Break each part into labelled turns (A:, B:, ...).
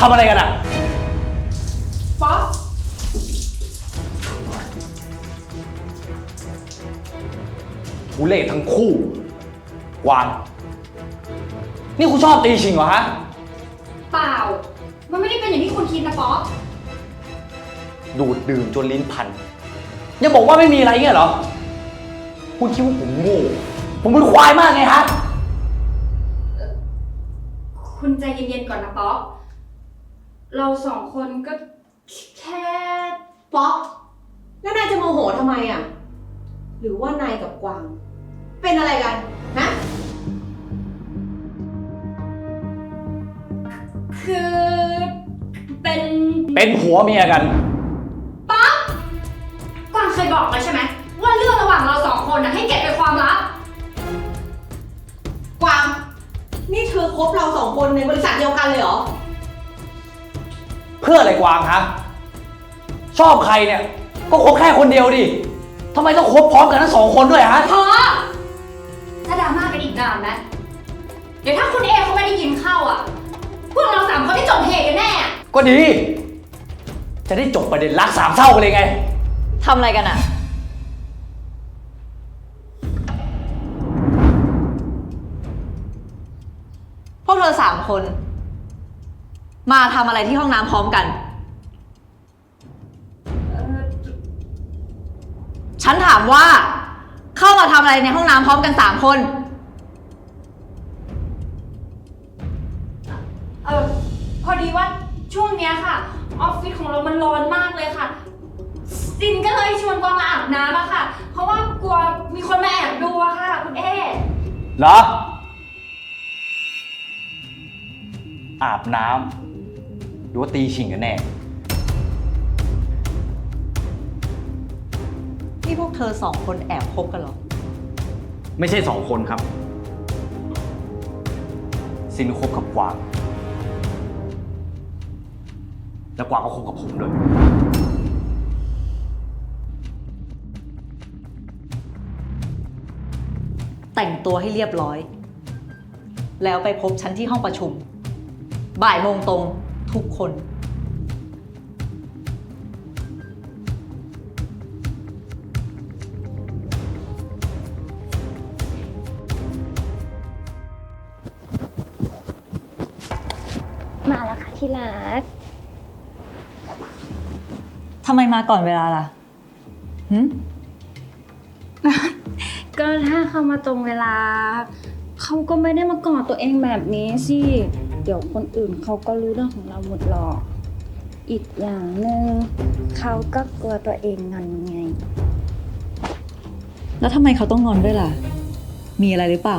A: ทำอะไรกันอะ
B: ป๊อป
A: ทุเล่ทั้งคู่กวาง นี่คุณชอบตีชิงเหรอฮะ
B: เปล่า มันไม่ได้เป็นอย่างที่คุณคิดนะป๊อป
A: ดูดดื่มจนลิ้นพัน ยังบอกว่าไม่มีอะไรเงี้ยเหรอ คุณคิดว่าผมโง่ ผมเป็นควายมากไงฮะ
B: คุณใจเย็นๆก่อนนะป๊อป เราสองคนก็แค่
C: ป๊อกแล้วนายจะโมโหทำไมอะ หรือว่านายกับกวาง เป็นอะไรกัน ฮะ
B: คือเป็น
A: เป็นผัวเมียกัน
B: ป๊อปกวางเคยบอกแล้วใช่ไหมว่าเรื่องระหว่างเราสองคนนะให้เก็บเป็นความลับ
C: กวาง นี่เธอคบเราสองคนในบริษัทเดียวกันเลยเหรอ
A: เพื่ออะไรกวางฮะชอบใครเนี่ย ก็คบแค่คนเดียวดิทำไมต้องคบพร้อมกันทั้งสองคนด้วยฮะ
B: พอถ้าดราม่ากันอีกนานนะ เดี๋ยวถ้าคุณเอเขาไม่ได้ยินเข้าอะ พวกเราสามคนได้จบเหตุกันแน่อะ
A: ก็ดี จะได้จบประเด็นรักสามเศร้ากันเลยไง
D: ทำอะไรกันอะพวกเธอสามคน มาทำอะไรที่ห้องน้ำพร้อมกัน ฉันถามว่า เข้ามาทำอะไรในห้องน้ำพร้อมกันสามคน
B: เออพอดีว่าช่วงเนี้ยค่ะ ออฟฟิศของเรามันร้อนมากเลยค่ะซินก็เลยชวนกวางมาอาบน้ำอะค่ะ เพราะว่ากลัวมีคนมาแอบดูอะค่ะ คุณเอ
A: เหรอ อาบน้ำห รือว่าตีชิงกันแน่
D: ที่พวกเธอสองคนแอบคบกันเหรอ
A: ไม่ใช่สองคนครับ ซินคบกับกวาง แล้วกวางก็คบกับผมด้วย
D: แต่งตัวให้เรียบร้อย แล้วไปพบฉันที่ห้องประชุม บ่ายโมงตรง ทุกคน
E: มาแล้วค่ะที่รัก
D: ทำไมมาก่อนเวลาล่ะหึ
E: ก็ถ้าเขามาตรงเวลา เขาก็ไม่ได้มากอดตัวเองแบบนี้สิ เดี๋ยวคนอื่นเขาก็รู้เรื่องของเราหมดหรอก อีกอย่างหนึ่งเขาก็กลัวตัวเองงอนไง
D: แล้วทำไมเขาต้องงอนด้วยล่ะ มีอะไรหรือเปล่า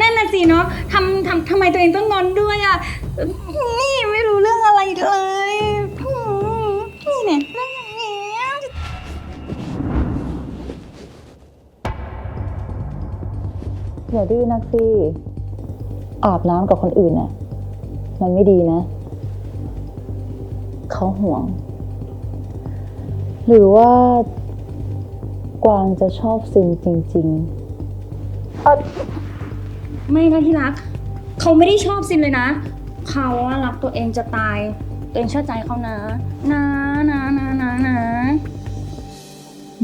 E: นั่นน่ะสิเนาะทำทำทำไมตัวเองต้องงอนด้วยอะ นี่ไม่รู้เรื่องอะไรเลยอืมนี่เนี่ยเรื่องอย่างเงี้ย
F: อย่าดื้อนักสิ อาบน้ำกับคนอื่นน่ะ มันไม่ดีนะ เขาห่วง หรือว่ากวางจะชอบซินจริง
E: ไม่นะที่รัก เขาไม่ได้ชอบซินเลยนะ เขาอะรักตัวเองจะตาย ตัวเองเชื่อใจเขานะ นะนะนะนะนะ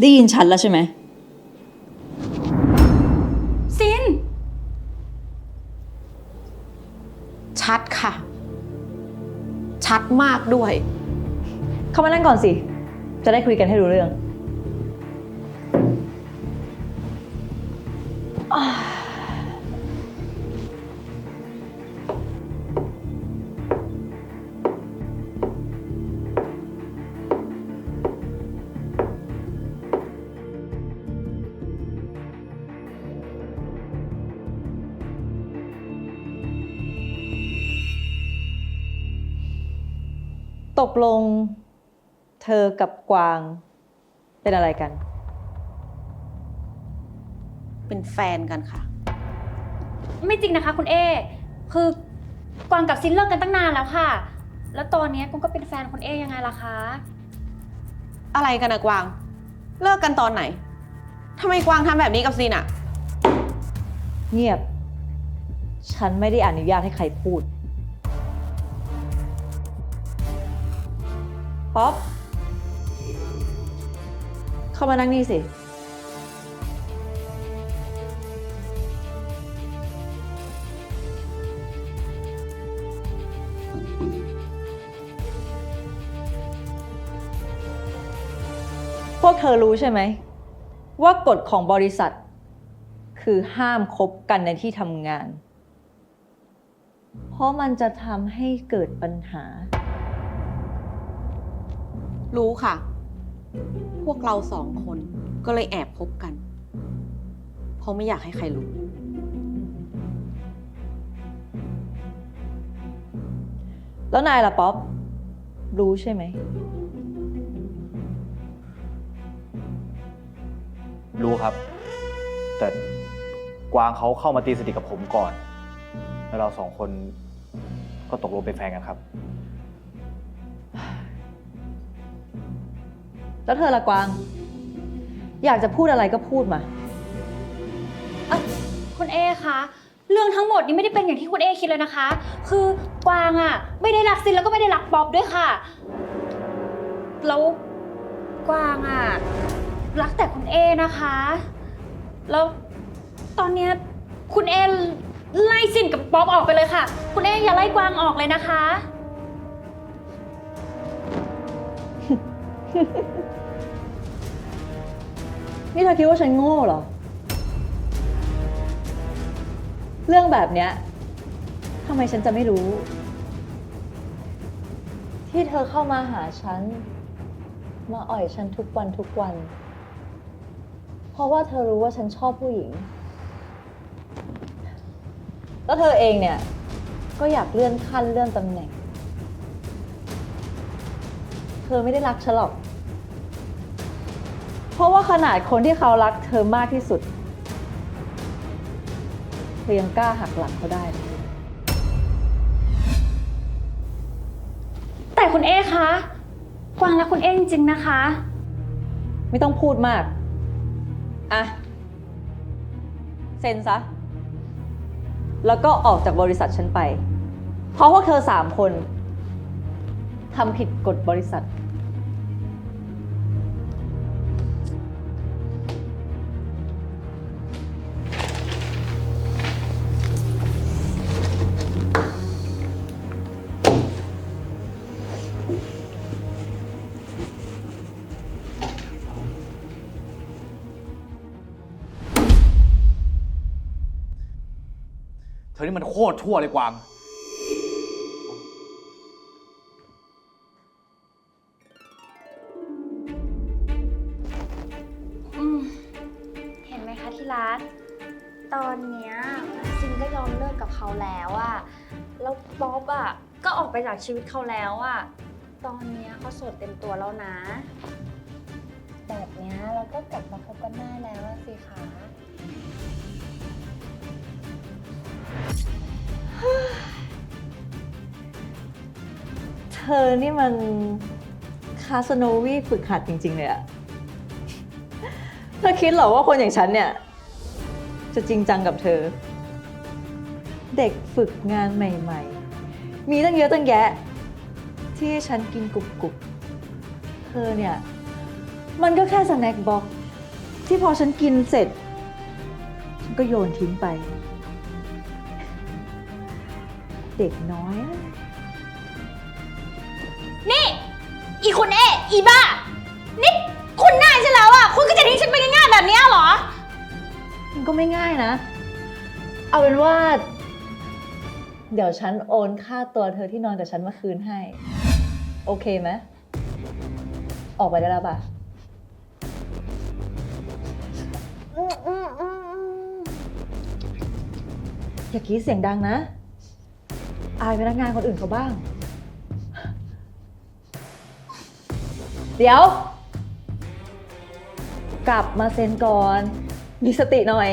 D: ได้ยินฉันแล้วใช่ไหม
C: ชัดมากด้วย
D: เข้ามานั่งก่อนสิ จะได้คุยกันให้รู้เรื่อง ตกลงเธอกับกวางเป็นอะไรกัน
C: เป็นแฟนกันค่ะ
E: ไม่จริงนะคะ คุณเอ คือกวางกับซินเลิกกันตั้งนานแล้วค่ะ แล้วตอนนี้กวางก็เป็นแฟนคุณเอยังไงล่ะคะ
C: อะไรกันนะกวาง เลิกกันตอนไหนทำไมกวางทำแบบนี้กับซีนอะ
D: เงียบ ฉันไม่ได้อนุญาตให้ใครพูด ป๊อป เข้ามานั่งนี่สิ พวกเธอรู้ใช่ไหม ว่ากฎของบริษัท คือห้ามคบกันในที่ทำงาน เพราะมันจะทำให้เกิดปัญหา
C: รู้ค่ะ พวกเราสองคนก็เลยแอบคบกัน เพราะไม่อยากให้ใครรู้
D: แล้วนายล่ะป๊อป รู้ใช่ไหม
A: รู้ครับ แต่กวางเขาเข้ามาตีสนิทกับผมก่อน แล้วเราสองคนก็ตกลงเป็นแฟนกันครับ
D: แล้วเธอละกวาง อยากจะพูดอะไรก็พูดมา
E: คุณเอคะเรื่องทั้งหมดนี้ไม่ได้เป็นอย่างที่คุณเอคิดเลยนะคะ คือกวางอะไม่ได้รักซินแล้วก็ไม่ได้รักป๊อบด้วยค่ะ แล้วกวางอะรักแต่คุณเอนะคะ แล้วตอนเนี้ยคุณเอไล่ซินกับป๊อบออกไปเลยค่ะ คุณเออย่าไล่กวางออกเลยนะคะ
D: นี่เธอคิดว่าฉันโง่เหรอ เรื่องแบบเนี้ยทำไมฉันจะไม่รู้ ที่เธอเข้ามาหาฉัน มาอ่อยฉันทุกวันทุกวัน เพราะว่าเธอรู้ว่าฉันชอบผู้หญิง แล้วเธอเองเนี่ย ก็อยากเลื่อนขั้นเลื่อนตำแหน่ง เธอไม่ได้รักฉันหรอก ราะว่าขนาดคนที่เขารักเธอมากที่สุดเธอยังกล้าหักหลังเขาได้เลย
E: แต่คุณเอคะ กวางรักคุณเอจริงๆนะคะ
D: ไม่ต้องพูดมาก อะ เซ็นซะ แล้วก็ออกจากบริษัทฉันไป เพราะว่าเธอสามคนทำผิดกฎบริษัท
A: อนี่มันโคตรชั่วเลยกวาง
E: อืมเห็นไหมคะที่รัก ตอนเนี้ยซินก็ยอมเลิกกับเขาแล้วอะแล้วป๊อบอะก็ออกไปจากชีวิตเขาแล้วอะตอนเนี้ยเขาโสดเต็มตัวแล้วนะ แบบเนี้ยเราก็กลับมาคบกันได้แล้วอะสิคะ
D: เธอนี่มันคาสโนวีฝึกหัดจริง ๆ เลยอะเธอคิดเหรอว่าคนอย่างฉันเนี่ย จะจริงจังกับเธอ เด็กฝึกงานใหม่ ๆ มีตั้งเยอะตั้งแยะ ที่ให้ฉันกินกรุบๆเธอเนี่ย มันก็แค่สแน็คบ็อกซ์ที่พอฉันกินเสร็จ ฉันก็โยนทิ้งไป เด็กน้อยอะ
E: นี่ อีคุณเออีบ้า นี่คุณนายฉันแล้วอะคุณก็จะทิ้งฉันไปง่ายๆแบบเนี้ยเหรอ
D: มันก็ไม่ง่ายนะ เอาเป็นว่า เดี๋ยวฉันโอนค่าตัวเธอที่นอนกับฉันเมื่อคืนให้ โอเคไหมออกไปได้แล้วป่ะ อย่ากรีดเสียงดังนะ อายพนักงานคนอื่นเขาบ้าง เดี๋ยว กลับมาเซ็นก่อน มีสติหน่อย